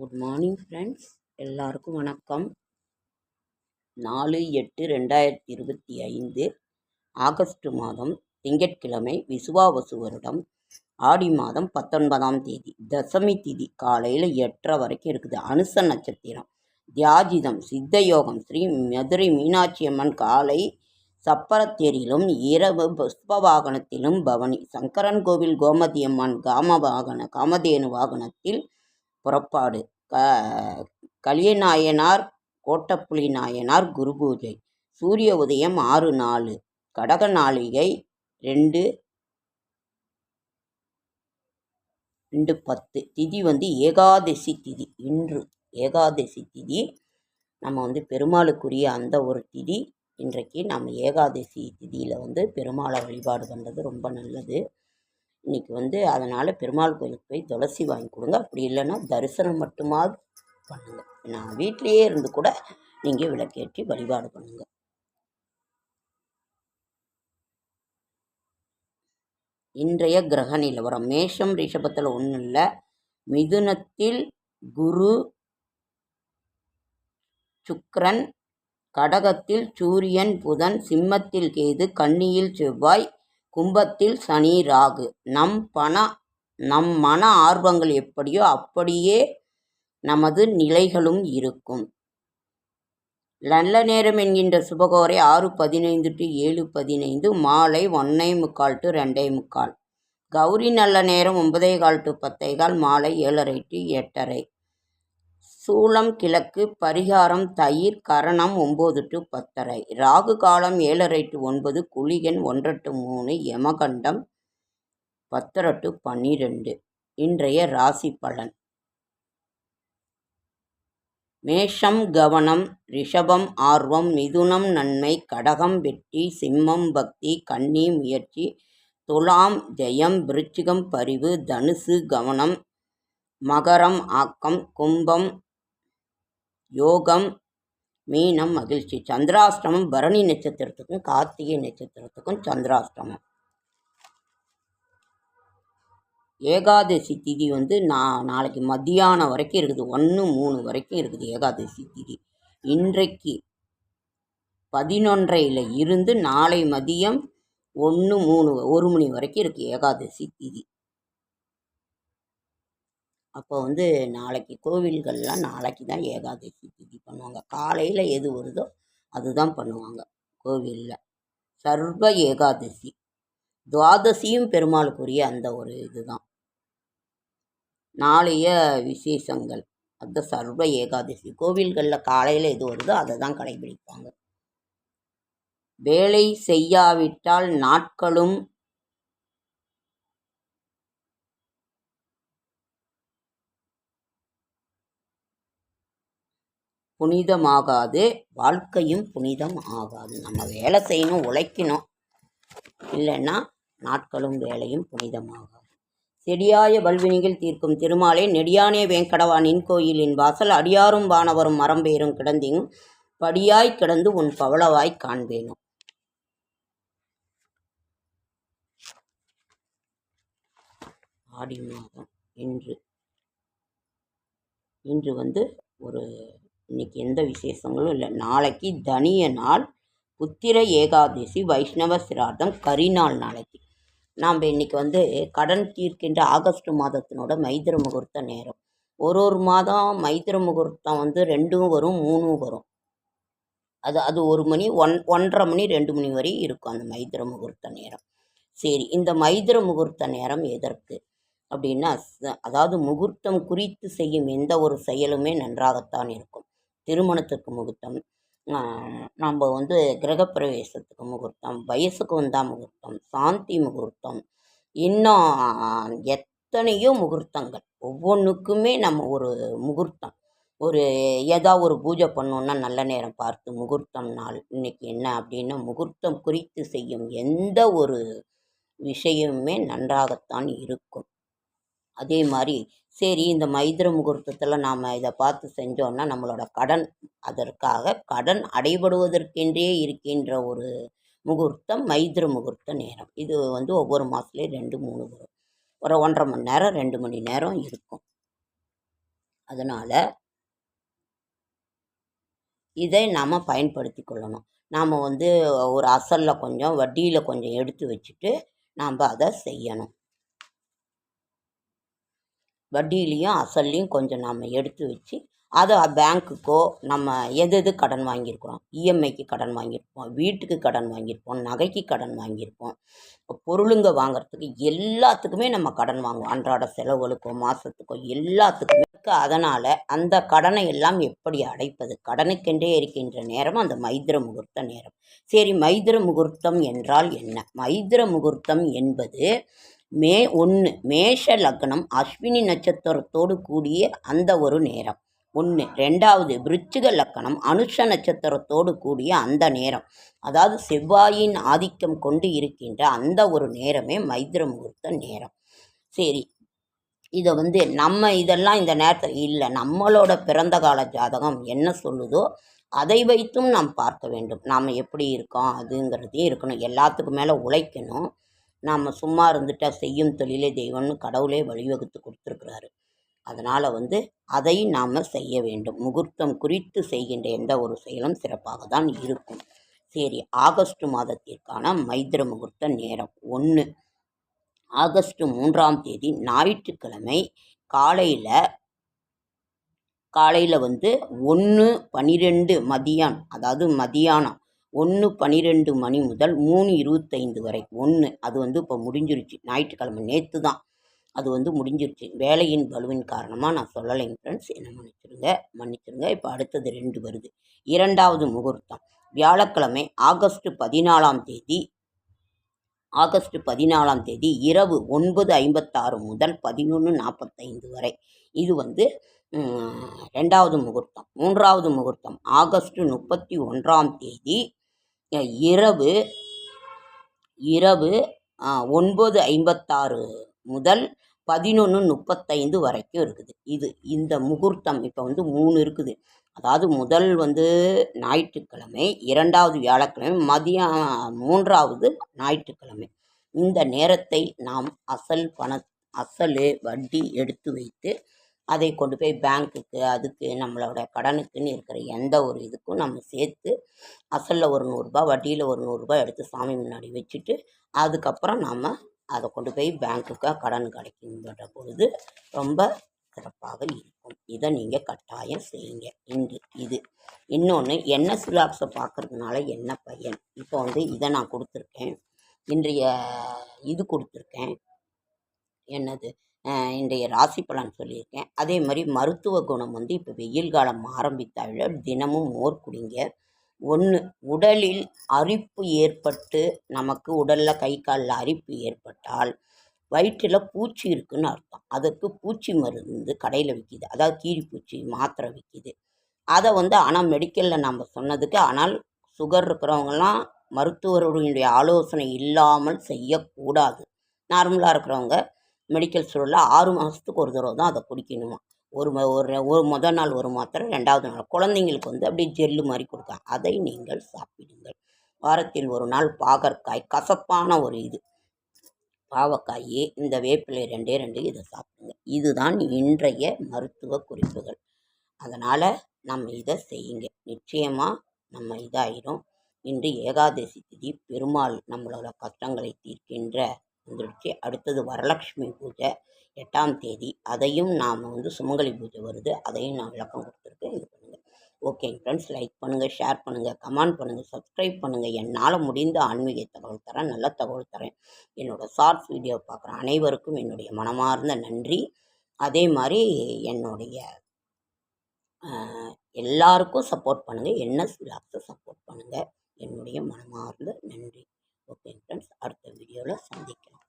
Good morning friends எல்லாருக்கும் வணக்கம். நாலு எட்டு ரெண்டாயிரத்தி இருபத்தி ஐந்து ஆகஸ்ட் மாதம் திங்கட்கிழமை விசுவாவசு வருடம் ஆடி மாதம் பத்தொன்பதாம் தேதி. தசமி திதி காலையில் எட்டரை வரைக்கும் இருக்குது. அனுச நட்சத்திரம் தியாஜிதம் சித்த யோகம் ஸ்ரீ மதுரை மீனாட்சி அம்மன் காலை சப்பரத்தேரிலும் இரவு புஷ்ப வாகனத்திலும் பவனி. சங்கரன் கோவில் கோமதியம்மன் காம வாகன காமதேனு வாகனத்தில் புறப்பாடு. க கலியநாயனார் கோட்டப்புலி நாயனார் குரு பூஜை சூரிய உதயம் ஆறு நாலு. கடக நாளிகை ரெண்டு ரெண்டு பத்து. திதி வந்து ஏகாதசி திதி. இன்று ஏகாதசி திதி. நம்ம வந்து பெருமாளுக்குரிய அந்த ஒரு திதி. இன்றைக்கு நம்ம ஏகாதசி திதியில் வந்து பெருமாளை வழிபாடு பண்ணுறது ரொம்ப நல்லது. இன்றைக்கி வந்து அதனால் பெருமாள் கோயிலுக்கு போய் துளசி வாங்கி கொடுங்க. அப்படி இல்லைன்னா தரிசனம் மட்டுமாவது பண்ணுங்கள் நான் வீட்டிலையே இருந்து கூட நீங்கள் விளக்கேற்றி வழிபாடு பண்ணுங்கள் இன்றைய கிரக நிலவரம். மேஷம் ரிஷபத்தில் ஒன்றும் இல்லை. மிதுனத்தில் குரு சுக்ரன் கடகத்தில் சூரியன் புதன் சிம்மத்தில் கேது கன்னியில் செவ்வாய் கும்பத்தில் சனி ராகு. நம் பண நம் மன ஆர்வங்கள் எப்படியோ அப்படியே நமது நிலைகளும் இருக்கும். நல்ல நேரம் என்கின்ற சுபகோரை ஆறு பதினைந்து டு ஏழு பதினைந்து மாலை ஒன்றே முக்கால் டு ரெண்டே முக்கால். கௌரி நல்ல நேரம் ஒன்பதே கால் டு பத்தே கால் மாலை ஏழரை டு எட்டரை. சூளம் கிழக்கு பரிகாரம் தயிர் கரணம் ஒம்பது டு பத்தரை. ராகு காலம் ஏழரை டு ஒன்பது குளிகன் ஒன்றட்டு டு மூணு யமகண்டம் பத்தரை டு பன்னிரெண்டு. இன்றைய ராசி பலன். மேஷம் கவனம் ரிஷபம் ஆர்வம் மிதுனம் நன்மை கடகம் வெற்றி சிம்மம் பக்தி கன்னி முயற்சி துலாம் ஜெயம் விருச்சிகம் பரிவு தனுசு கவனம் மகரம் ஆக்கம் கும்பம் யோகம் மீனம் மகிழ்ச்சி. சந்திராஷ்டமம் பரணி நட்சத்திரத்துக்கும் கார்த்திகை நட்சத்திரத்துக்கும் சந்திராஷ்டமம். ஏகாதசி திதி வந்து நான் நாளைக்கு மத்தியானம் வரைக்கும் இருக்குது. ஒன்று மூணு வரைக்கும் இருக்குது ஏகாதசி திதி. இன்றைக்கு பதினொன்றையில் இருந்து நாளை மதியம் ஒன்று மூணு ஒரு மணி வரைக்கும் இருக்குது ஏகாதசி திதி. அப்போ வந்து நாளைக்கு கோவில்கள்லாம் நாளைக்கு தான் ஏகாதசி திதி பண்ணுவாங்க. காலையில் எது வருதோ அதுதான் பண்ணுவாங்க கோவிலில். சர்வ ஏகாதசி. துவாதசியும் பெருமாளுக்குரிய அந்த ஒரு இதுதான் நாளைய விசேஷங்கள். அந்த சர்வ ஏகாதசி. கோவில்களில் காலையில் எது வருதோ அதை தான் கடைபிடிப்பாங்க. வேலை செய்யாவிட்டால் நாட்களும் புனிதமாகாது வாழ்க்கையும் புனிதம் ஆகாது. நம்ம வேலை செய்யணும் உழைக்கணும். இல்லைன்னா நாட்களும் வேலையும் புனிதமாகாது. செடியாய வல்வினிகள் தீர்க்கும் திருமாலே நெடியானே வேங்கடவானின் கோயிலின் வாசல் அடியாரும் வானவரும் மரம்பேரும் கிடந்தியும் படியாய் கிடந்து உன் பவளவாய் காண்பேனும் ஆடி மாதம் இன்று. இன்று வந்து ஒரு இன்னைக்கு எந்த விசேஷங்களும் இல்லை. நாளைக்கு தனிய நாள் புத்திர ஏகாதசி வைஷ்ணவ சிரார்த்தம் கரிநாள் நாளைக்கு. நாம் இன்றைக்கி வந்து கடன் தீர்க்கின்ற ஆகஸ்ட் மாதத்தினோட மைத்திர முகூர்த்த நேரம். ஒரு ஒரு மாதம் மைத்திர முகூர்த்தம் வந்து ரெண்டும் வரும் மூணும் வரும். அது அது ஒரு மணி ஒன் ஒன்றரை மணி ரெண்டு மணி வரை இருக்கும் அந்த மைத்திர முகூர்த்த நேரம். சரி இந்த மைத்திர முகூர்த்த நேரம் எதற்கு? அப்படின்னா அதாவது முகூர்த்தம் குறித்து செய்யும் எந்த ஒரு செயலுமே நன்றாகத்தான் இருக்கும். திருமணத்துக்கு முகூர்த்தம் நம்ம வந்து கிரகப்பிரவேசத்துக்கு முகூர்த்தம் வயசுக்கு வந்தால் முகூர்த்தம் சாந்தி முகூர்த்தம் இன்னும் எத்தனையோ முகூர்த்தங்கள். ஒவ்வொன்றுக்குமே நம்ம ஒரு முகூர்த்தம். ஒரு ஏதாவது ஒரு பூஜை பண்ணோன்னா நல்ல நேரம் பார்த்து முகூர்த்தம் நாள் இன்றைக்கி என்ன அப்படின்னா முகூர்த்தம் குறித்து செய்யும் எந்த ஒரு விஷயமுமே நன்றாகத்தான் இருக்கும். அதே மாதிரி சரி இந்த மைத்திர முகூர்த்தத்தில் நாம் இதை பார்த்து செஞ்சோன்னா நம்மளோட கடன் அதற்காக கடன் அடைபடுவதற்கென்றே இருக்கின்ற ஒரு முகூர்த்தம் மைத்திர முகூர்த்த நேரம். இது வந்து ஒவ்வொரு மாதத்துலேயும் ரெண்டு மூணு வரும். ஒரு ஒன்றரை மணி நேரம் ரெண்டு மணி நேரம் இருக்கும். அதனால் இதை நாம் பயன்படுத்தி கொள்ளணும். நாம் வந்து ஒரு அசலில் கொஞ்சம் வட்டியில் கொஞ்சம் எடுத்து வச்சுட்டு நாம் அதை செய்யணும். வட்டியிலையும் அசல்லையும் கொஞ்சம் நாம் எடுத்து வச்சு அதை பேங்க்குக்கோ நம்ம எது எது கடன் வாங்கியிருக்கிறோம் இஎம்ஐக்கு கடன் வாங்கியிருப்போம் வீட்டுக்கு கடன் வாங்கியிருப்போம் நகைக்கு கடன் வாங்கியிருப்போம் பொருளுங்க வாங்குறதுக்கு எல்லாத்துக்குமே நம்ம கடன் வாங்குவோம். அன்றாட செலவுகளுக்கோ மாதத்துக்கோ எல்லாத்துக்குமே. அதனால் அந்த கடனை எல்லாம் எப்படி அடைப்பது? கடனுக்கென்றே இருக்கின்ற நேரம் அந்த மைத்திர முகூர்த்த நேரம். சரி மைத்திர முகூர்த்தம் என்றால் என்ன? மைத்திர முகூர்த்தம் என்பது மே ஒன்று மேஷ லக்னம் அஸ்வினி நட்சத்திரத்தோடு கூடிய அந்த ஒரு நேரம். ஒன்று ரெண்டாவது விருச்சிக லக்கணம் அனுஷ நட்சத்திரத்தோடு கூடிய அந்த நேரம். அதாவது செவ்வாயின் ஆதிக்கம் கொண்டு இருக்கின்ற அந்த ஒரு நேரமே மைத்திர முகூர்த்த நேரம். சரி இதை வந்து நம்ம இதெல்லாம் இந்த நேரத்தில் இல்லை. நம்மளோட பிறந்த கால ஜாதகம் என்ன சொல்லுதோ அதை வைத்தும் நாம் பார்க்க வேண்டும். நாம் எப்படி இருக்கோம் அதுங்கிறதையும் இருக்கணும். எல்லாத்துக்கும் மேலே உழைக்கணும். நாம் சும்மா இருந்துட்டால் செய்யும் தொழிலே தெய்வம்னு கடவுளே வழிவகுத்து கொடுத்துருக்குறாரு. அதனால் வந்து அதை நாம் செய்ய வேண்டும். முகூர்த்தம் குறித்து செய்கின்ற எந்த ஒரு செயலும் சிறப்பாக தான் இருக்கும். சரி ஆகஸ்ட் மாதத்திற்கான மைத்திர முகூர்த்த நேரம் ஒன்று ஆகஸ்ட் மூன்றாம் தேதி ஞாயிற்றுக்கிழமை காலையில் காலையில் வந்து ஒன்று பன்னிரெண்டு மதியானம் அதாவது மதியானம் ஒன்று பன்னிரெண்டு மணி முதல் மூணு இருபத்தைந்து வரை. ஒன்று அது வந்து இப்போ முடிஞ்சிருச்சு. ஞாயிற்றுக்கிழமை நேற்று தான் அது வந்து முடிஞ்சிருச்சு. வேலையின் பலுவின் காரணமாக நான் சொல்லலைங்க ஃப்ரெண்ட்ஸ் என்ன மன்னிச்சிருங்க மன்னிச்சிருங்க. இப்போ அடுத்தது ரெண்டு வருது. இரண்டாவது முகூர்த்தம். வியாழக்கிழமை ஆகஸ்ட் பதினாலாம் தேதி ஆகஸ்ட் பதினாலாம் தேதி இரவு ஒன்பது ஐம்பத்தாறு முதல் பதினொன்று நாற்பத்தைந்து வரை. இது வந்து ரெண்டாவது முகூர்த்தம். மூன்றாவது முகூர்த்தம் ஆகஸ்ட் முப்பத்தி ஒன்றாம் தேதி இரவு இரவு ஒன்பது ஐம்பத்தாறு முதல் பதினொன்று முப்பத்தைந்து வரைக்கும் இருக்குது. இது இந்த முகூர்த்தம் இப்போ வந்து மூணு இருக்குது. அதாவது முதல் வந்து ஞாயிற்றுக்கிழமை இரண்டாவது வியாழக்கிழமை மதியம் மூன்றாவது ஞாயிற்றுக்கிழமை. இந்த நேரத்தை நாம் அசல் பண அசல் வட்டி எடுத்து வைத்து அதை கொண்டு போய் பேங்க்குக்கு அதுக்கு நம்மளோட கடனுக்குன்னு இருக்கிற எந்த ஒரு இதுக்கும் நம்ம சேர்த்து அசலில் ஒரு நூறுரூபா வட்டியில் ஒரு நூறுரூபா எடுத்து சாமி முன்னாடி வச்சுட்டு அதுக்கப்புறம் நம்ம அதை கொண்டு போய் பேங்க்குக்கு கடன் கிடைக்குங்கிற பொழுது ரொம்ப சிறப்பாக இருக்கும். இதை நீங்கள் கட்டாயம் செய்யுங்க. இன்று இது. இன்னொன்று என்ன சிலாப்ஸை பார்க்குறதுனால என்ன பையன்? இப்போ வந்து இதை நான் கொடுத்துருக்கேன். இன்றைய இது கொடுத்துருக்கேன். என்னது? இன்றைய ராசி பலன் சொல்லியிருக்கேன். அதே மாதிரி மருத்துவ குணம் வந்து இப்போ வெயில் காலம் ஆரம்பித்தால் தினமும் மோர் குடிங்க. ஒன்று உடலில் அரிப்பு ஏற்பட்டு நமக்கு உடலில் கை காலில் அரிப்பு ஏற்பட்டால் வயிற்றில் பூச்சி இருக்குன்னு அர்த்தம். அதுக்கு பூச்சி மருந்து கடையில் விற்கிது அதாவது கீரிப்பூச்சி மாத்திரை விற்கிது அதை வந்து ஆனால் மெடிக்கலில் நம்ம சொன்னதுக்கு ஆனால் சுகர் இருக்கிறவங்கலாம் மருத்துவருடைய ஆலோசனை இல்லாமல் செய்யக்கூடாது. நார்மலாக இருக்கிறவங்க மெடிக்கல் ஸ்டோரில் ஆறு மாதத்துக்கு ஒரு தடவை தான் அதை குடிக்கணுமா ஒரு ஒரு ஒரு மொதல் நாள் ஒரு மாத்திரை ரெண்டாவது நாள். குழந்தைங்களுக்கு வந்து அப்படியே ஜெல்லு மாதிரி கொடுக்க அதை நீங்கள் சாப்பிடுங்கள். வாரத்தில் ஒரு நாள் பாகற்காய் கசப்பான ஒரு இது. பாவக்காயே இந்த வேப்பிலை ரெண்டே ரெண்டு இதை சாப்பிடுங்க. இதுதான் இன்றைய மருத்துவ குறிப்புகள். அதனால் நம்ம இதை செய்யுங்க. நிச்சயமாக நம்ம இதாயிடும் இன்று ஏகாதசி திதி பெருமாள் நம்மளோட கஷ்டங்களை தீர்க்கின்ற வந்துடுச்சு அடுத்தது வரலக்ஷ்மி பூஜை எட்டாம் தேதி. அதையும் நாம் வந்து சுமங்கலி பூஜை வருது. அதையும் நான் விளக்கம் கொடுத்துருக்கேன். இது பண்ணுங்கள் ஓகேங்க ஃப்ரெண்ட்ஸ் லைக் பண்ணுங்கள் ஷேர் பண்ணுங்கள் கமெண்ட் பண்ணுங்கள் சப்ஸ்கிரைப் பண்ணுங்கள் என்னால் முடிந்த ஆன்மீக தகவல் தரேன் நல்ல தகவல் தரேன். என்னோடய ஷார்ட்ஸ் வீடியோ பார்க்குற அனைவருக்கும் என்னுடைய மனமார்ந்த நன்றி. அதே மாதிரி என்னுடைய எல்லாருக்கும் சப்போர்ட் பண்ணுங்கள் என்எஸ் விலாக்ஸை சப்போர்ட் பண்ணுங்கள் என்னுடைய மனமார்ந்த நன்றி. ஓகே ஃப்ரெண்ட்ஸ் அடுத்த வீடியோவில் சந்திக்கலாம்.